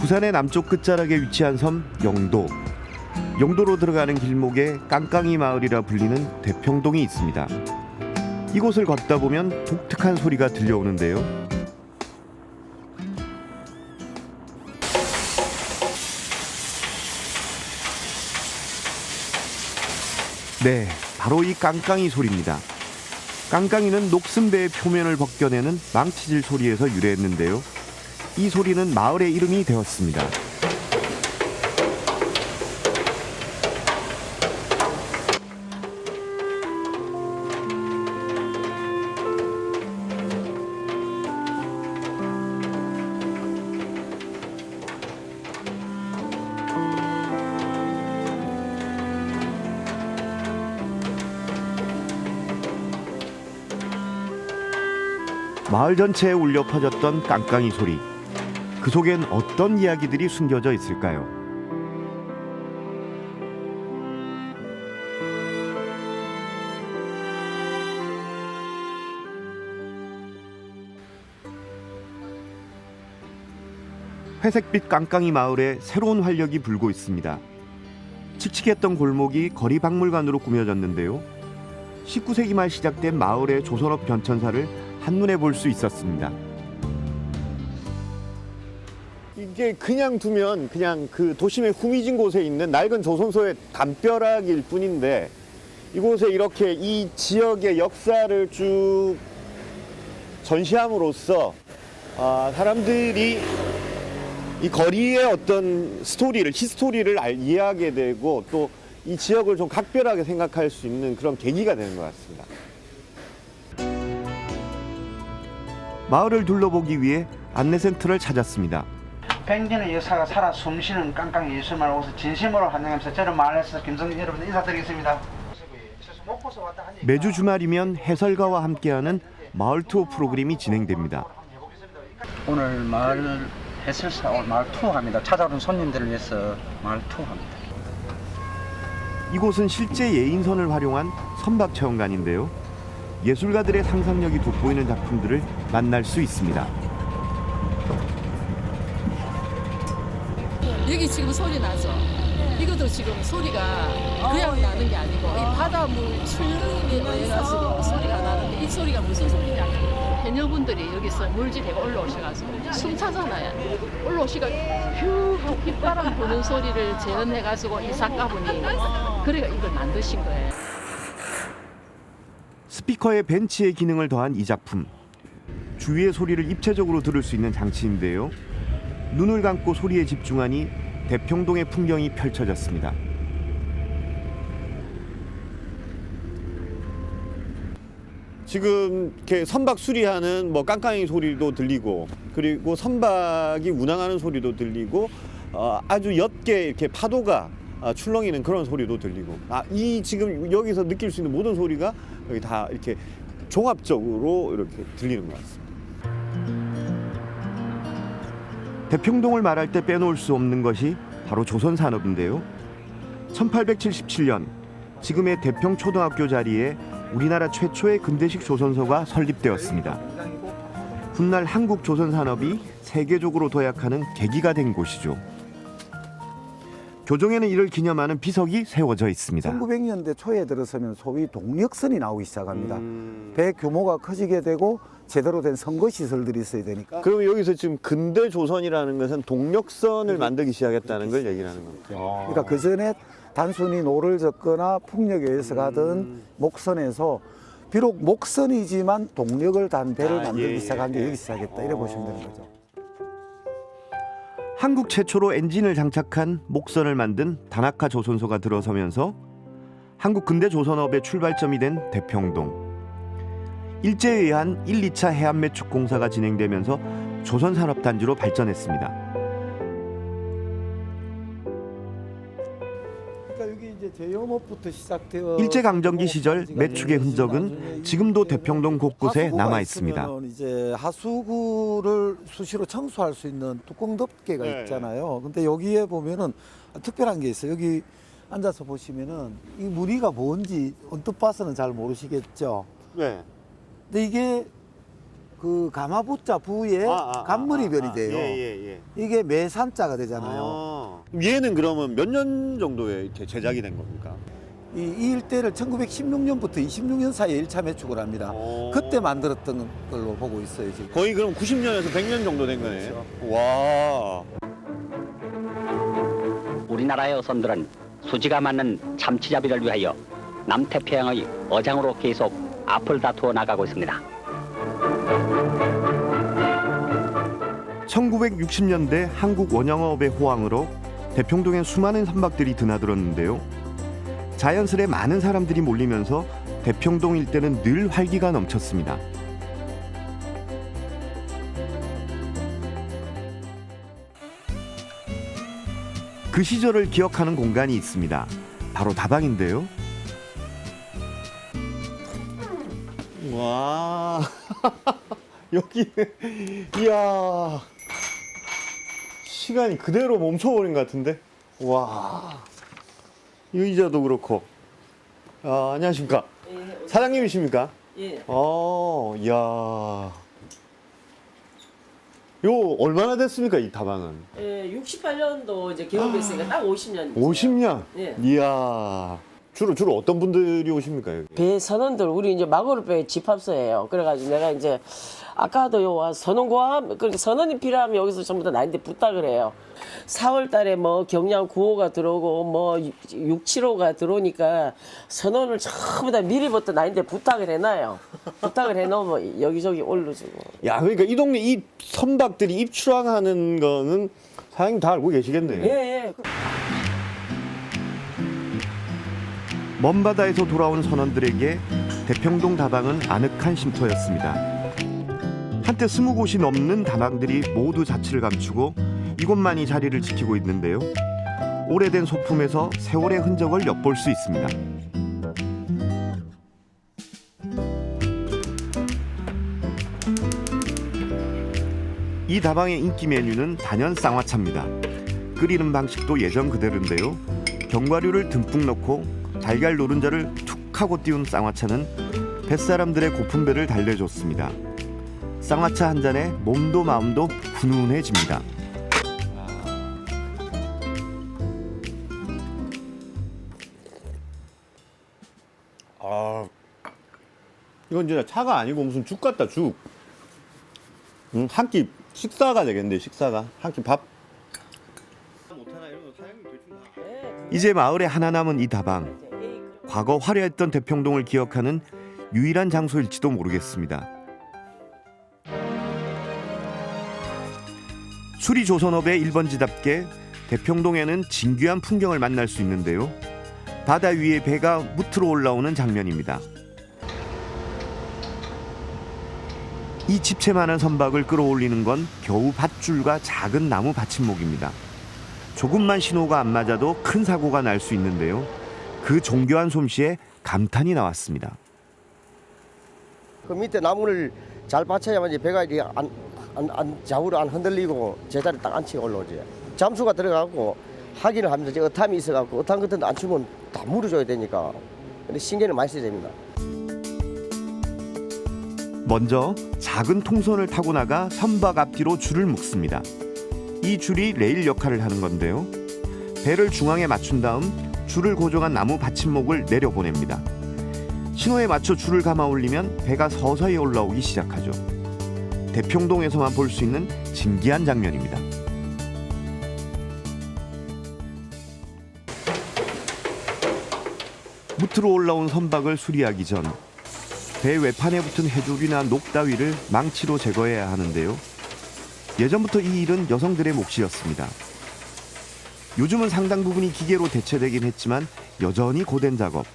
부산의 남쪽 끝자락에 위치한 섬 영도. 영도로 들어가는 길목에 깡깡이 마을이라 불리는 대평동이 있습니다. 이곳을 걷다 보면 독특한 소리가 들려오는데요. 네, 바로 이 깡깡이 소리입니다. 깡깡이는 녹슨 배의 표면을 벗겨내는 망치질 소리에서 유래했는데요. 이 소리는 마을의 이름이 되었습니다. 마을 전체에 울려 퍼졌던 깡깡이 소리. 그 속엔 어떤 이야기들이 숨겨져 있을까요? 회색빛 깡깡이 마을에 새로운 활력이 불고 있습니다. 칙칙했던 골목이 거리 박물관으로 꾸며졌는데요. 19세기 말 시작된 마을의 조선업 변천사를 한눈에 볼 수 있었습니다. 이게 그냥 두면 그냥 그 도심의 후미진 곳에 있는 낡은 조선소의 담벼락일 뿐인데 이곳에 이렇게 이 지역의 역사를 쭉 전시함으로써 아, 사람들이 이 거리의 어떤 스토리를 히스토리를 알, 이해하게 되고 또 이 지역을 좀 각별하게 생각할 수 있는 그런 계기가 되는 것 같습니다. 마을을 둘러보기 위해 안내센터를 찾았습니다. 백년의 역사가 살아 숨쉬는 깡깡이 예술만을 오서 진심으로 환영하면서 저는 마을에서 김성진 여러분 인사드리겠습니다. 매주 주말이면 해설가와 함께하는 마을 투어 프로그램이 진행됩니다. 오늘 마을 해설사 오늘 마을 투어합니다. 찾아오는 손님들을 위해서 마을 투어합니다. 이곳은 실제 예인선을 활용한 선박 체험관인데요. 예술가들의 상상력이 돋보이는 작품들을 만날 수 있습니다. 여기 지금 소리 나죠? 이것도 지금 소리가 그냥 나는 게 아니고 이 바닷물 출렁이에 의해서. 소리가 나는데 이 소리가 무슨 소리냐? 해녀분들이 여기서 물질해가 올라오셔가지고 숨 차잖아요. 올라오시가 휴 하고 빗바람 부는 소리를 재현해가지고 이 작가분이 그래가 이걸 만드신 거예요. 스피커에 벤치의 기능을 더한 이 작품. 주위의 소리를 입체적으로 들을 수 있는 장치인데요. 눈을 감고 소리에 집중하니 대평동의 풍경이 펼쳐졌습니다. 지금 이렇게 선박 수리하는 뭐 깡깡이 소리도 들리고 그리고 선박이 운항하는 소리도 들리고 어, 아주 옅게 이렇게 파도가 아, 출렁이는 그런 소리도 들리고 아, 이 지금 여기서 느낄 수 있는 모든 소리가 여기 다 이렇게 종합적으로 이렇게 들리는 것 같습니다. 대평동을 말할 때 빼놓을 수 없는 것이 바로 조선 산업인데요. 1877년 지금의 대평 초등학교 자리에 우리나라 최초의 근대식 조선소가 설립되었습니다. 훗날 한국 조선 산업이 세계적으로 도약하는 계기가 된 곳이죠. 교정에는 이를 기념하는 비석이 세워져 있습니다. 1900년대 초에 들어서면 소위 동력선이 나오기 시작합니다. 음. 배 규모가 커지게 되고 제대로 된 선거 시설들이 있어야 되니까 그럼 여기서 지금 근대 조선이라는 것은 동력선을 만들기 시작했다는 걸 얘기하는 겁니다. 그러니까 그 전에 단순히 노를 젓거나 풍력에 의해서 가던 음. 목선에서 비록 목선이지만 동력을 단 배를 아, 만들기 예, 예, 시작한 게 예. 여기 시작했다 이래 보시면 되는 거죠. 한국 최초로 엔진을 장착한 목선을 만든 다나카 조선소가 들어서면서 한국 근대 조선업의 출발점이 된 대평동. 일제에 의한 1, 2차 해안 매축 공사가 진행되면서 조선 산업 단지로 발전했습니다. 제 제염업부터 시작되어 일제 강점기 시절 매축의 흔적은 지금도 대평동 곳곳에 남아 있습니다. 이제 하수구를 수시로 청소할 수 있는 뚜껑 덮개가 네. 있잖아요. 근데 여기에 보면은 특별한 게 있어요. 여기 앉아서 보시면은 이 무늬가 뭔지 언뜻 봐서는 잘 모르시겠죠. 네. 근데 이게 그 가마부자 부에 간머리별이 돼요. 아, 예, 예, 예. 이게 매산자가 되잖아요. 아, 그럼 얘는 그러면 몇 년 정도에 이렇게 제작이 된 겁니까? 이, 이 일대를 1916년부터 26년 사이에 1차 매축을 합니다. 어. 그때 만들었던 걸로 보고 있어요, 지금. 거의 그럼 90년에서 100년 정도 된 거네. 그렇죠. 와. 우리나라의 어선들은 수지가 맞는 참치잡이를 위하여 남태평양의 어장으로 계속 앞을 다투어 나가고 있습니다. 1960년대 한국 원양어업의 호황으로 대평동에 수많은 선박들이 드나들었는데요. 자연스레 많은 사람들이 몰리면서 대평동 일대는 늘 활기가 넘쳤습니다. 그 시절을 기억하는 공간이 있습니다. 바로 다방인데요. 와. 여기 이야. 시간이 그대로 멈춰버린 것 같은데. 와. 이 의자도 그렇고. 아, 안녕하십니까? 사장님이십니까? 예. 어, 이야. 요 얼마나 됐습니까, 이 다방은? 예, 68년도 이제 개업했으니까 딱 50년. 50년? 예. 이야. 주로 주로 어떤 분들이 오십니까, 여기? 배 선원들 우리 이제 마고르배 집합소예요. 그래가지고 내가 이제 아까도 요 선원고함 그러니까 선원이 필요하면 여기서 전부 다 나한테 부탁을 해요. 4월달에 뭐 경량 9호가 들어오고 뭐 6, 7호가 들어오니까 선원을 전부 다 미리부터 나한테 부탁을 해놔요. 부탁을 해놓으면 여기저기 올려주고. 야, 그러니까 이 동네 이 선박들이 입출항하는 거는 사장님 다 알고 계시겠네요. 예 예. 먼 바다에서 돌아온 선원들에게 대평동 다방은 아늑한 쉼터였습니다. 한때 스무 곳이 넘는 다방들이 모두 자취를 감추고 이곳만이 자리를 지키고 있는데요. 오래된 소품에서 세월의 흔적을 엿볼 수 있습니다. 이 다방의 인기 메뉴는 단연 쌍화차입니다. 끓이는 방식도 예전 그대로인데요. 견과류를 듬뿍 넣고 달걀 노른자를 툭 하고 띄운 쌍화차는 뱃사람들의 고픈 배를 달래줬습니다. 쌍화차 한 잔에 몸도 마음도 훈훈해집니다. 아, 이건 진짜 차가 아니고 무슨 죽 같다, 죽. 음, 한끼 식사가 되겠는데, 식사가. 한 끼 밥. 이제 마을에 하나 남은 이 다방. 과거 화려했던 대평동을 기억하는 유일한 장소일지도 모르겠습니다. 수리 조선업의 1번지답게 대평동에는 진귀한 풍경을 만날 수 있는데요. 바다 위에 배가 무트로 올라오는 장면입니다. 이 집채만한 선박을 끌어올리는 건 겨우 밧줄과 작은 나무 받침목입니다. 조금만 신호가 안 맞아도 큰 사고가 날 수 있는데요. 그 정교한 솜씨에 감탄이 나왔습니다. 그 밑에 나무를 잘 받쳐야만 이제 배가 이게 안, 안, 안 좌우로 안 흔들리고 제자리 딱 안치고 올라오지. 잠수가 들어가고 확인을 하면서 이제 어탐이 있어갖고 어탐 같은 데안 추면 다 물어줘야 되니까. 근데 신경을 많이 써야 됩니다. 먼저 작은 통선을 타고 나가 선박 앞뒤로 줄을 묶습니다. 이 줄이 레일 역할을 하는 건데요. 배를 중앙에 맞춘 다음 줄을 고정한 나무 받침목을 내려보냅니다. 신호에 맞춰 줄을 감아 올리면 배가 서서히 올라오기 시작하죠. 대평동에서만 볼 수 있는 신기한 장면입니다. 무트로 올라온 선박을 수리하기 전 배 외판에 붙은 해줄이나 녹 따위를 망치로 제거해야 하는데요. 예전부터 이 일은 여성들의 몫이었습니다. 요즘은 상당 부분이 기계로 대체되긴 했지만 여전히 고된 작업.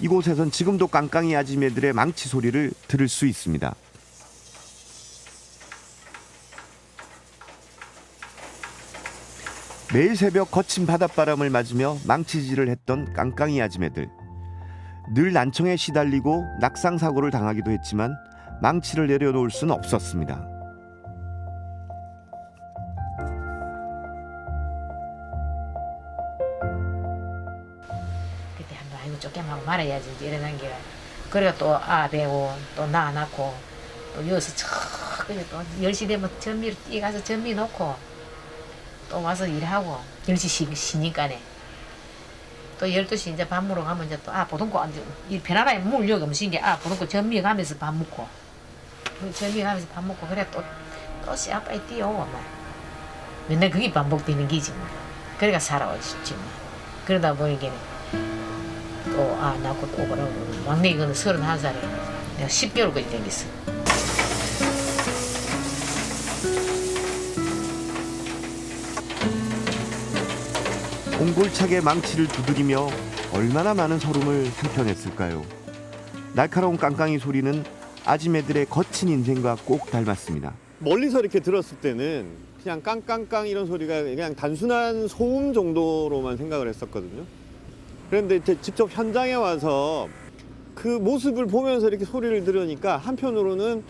이곳에선 지금도 깡깡이 아지매들의 망치 소리를 들을 수 있습니다. 매일 새벽 거친 바닷바람을 맞으며 망치질을 했던 깡깡이 아지매들. 늘 난청에 시달리고 낙상 사고를 당하기도 했지만 망치를 내려놓을 수는 없었습니다. 이고 쫓겨나고 말아야지 이러는 게. 그래가 또 아 배고 또 낳아 낳고 또 여기서 척 그래 또 10시 되면 전미로 뛰어가서 전미 놓고 또 와서 일하고 10시 쉬, 쉬니까네. 또 12시 이제 밥 먹으러 가면 이제 또아 이제 이 베라다에 물 여기 음식인 게아 보동고 전미 가면서 밥 먹고. 그 전미 가면서 밥 먹고 그래 또또 시아빠이 뛰어오고 뭐 맨날 그게 반복되는 기지 뭐. 그러니까 살아오지 뭐 그러다 보니까 또아 낳고 또 그러고 막내 이거는 31살에 내가 10개월까지 댕겼어 옹골차게 망치를 두드리며 얼마나 많은 서름을 한편했을까요? 날카로운 깡깡이 소리는 아지매들의 거친 인생과 꼭 닮았습니다. 멀리서 이렇게 들었을 때는 그냥 깡깡깡 이런 소리가 그냥 단순한 소음 정도로만 생각을 했었거든요. 그런데 이제 직접 현장에 와서 그 모습을 보면서 이렇게 소리를 들으니까 한편으로는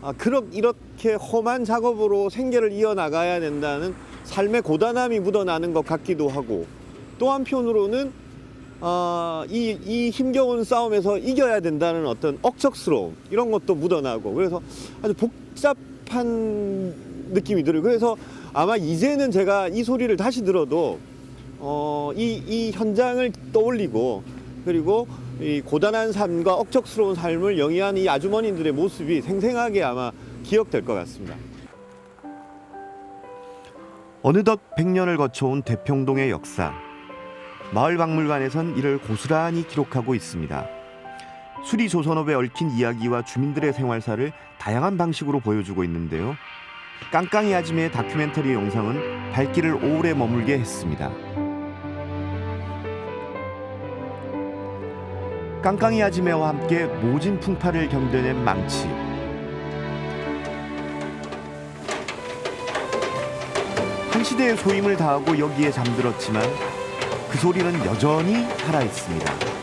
아, 그렇 이렇게 험한 작업으로 생계를 이어나가야 된다는 삶의 고단함이 묻어나는 것 같기도 하고 또 한편으로는 아, 이, 이 힘겨운 싸움에서 이겨야 된다는 어떤 억척스러움 이런 것도 묻어나고 그래서 아주 복잡한 느낌이 들어요. 그래서 아마 이제는 제가 이 소리를 다시 들어도 어, 이, 이 현장을 떠올리고 그리고 이 고단한 삶과 억척스러운 삶을 영위한 이 아주머니들의 모습이 생생하게 아마 기억될 것 같습니다. 어느덧 100년을 거쳐온 대평동의 역사. 마을 박물관에선 이를 고스란히 기록하고 있습니다. 수리 조선업에 얽힌 이야기와 주민들의 생활사를 다양한 방식으로 보여주고 있는데요. 깡깡이 아지매의 다큐멘터리 영상은 발길을 오래 머물게 했습니다. 깡깡이 아지매와 함께 모진 풍파를 견뎌낸 망치. 한 시대의 소임을 다하고 여기에 잠들었지만 그 소리는 여전히 살아 있습니다.